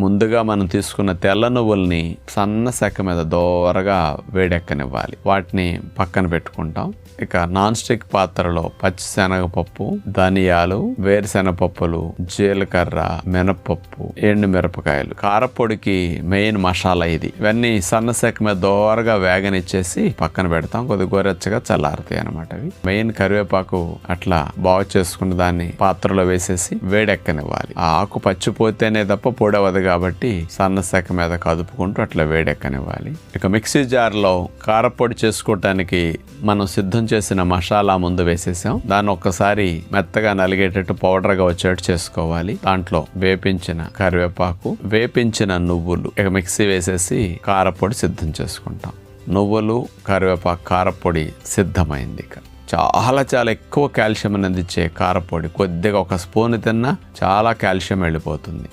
ముందుగా మనం తీసుకున్న తెల్ల నువ్వుల్ని సన్న సెక్క మీద దోరగా వేడెక్కనివ్వాలి. వాటిని పక్కన పెట్టుకుంటాం. ఇక నాన్ స్టిక్ పాత్రలో పచ్చిశనగపప్పు ధనియాలు వేరుశెనగపప్పులు జీలకర్ర మినపప్పు ఎండు మిరపకాయలు కారపొడికి మెయిన్ మసాలా ఇది. ఇవన్నీ సన్న సెక్క మీద దోరగా వేగనిచ్చేసి పక్కన పెడతాం. కొద్ది గోరెచ్చగా చల్లారుతాయి అనమాట అవి. మెయిన్ కరివేపాకు అట్లా బాగు చేసుకున్న దాన్ని పాత్రలో వేసేసి వేడెక్కనివ్వాలి. ఆ ఆకు పచ్చిపోతేనే తప్ప పొడవదు కాబట్టి సన్న సెక్క మీద కదుపుకుంటూ అట్లా వేడెక్కనివ్వాలి. ఇక మిక్సీ జార్లో కారపొడి చేసుకోవటానికి మనం సిద్ధం చేసిన మసాలా ముందు వేసేసాం. దాన్ని ఒక్కసారి మెత్తగా నలిగేటట్టు పౌడర్గా వచ్చేటట్టు చేసుకోవాలి. దాంట్లో వేపించిన కరివేపాకు వేపించిన నువ్వులు ఇక మిక్సీ వేసేసి కారపొడి సిద్ధం చేసుకుంటాం. నువ్వులు కరివేపాకు కారపొడి సిద్ధమైంది ఇక. చాలా చాలా ఎక్కువ కాల్షియం అందించే కారపొడి. కొద్దిగా ఒక స్పూన్ తిన్నా చాలా కాల్షియం వెళ్ళిపోతుంది.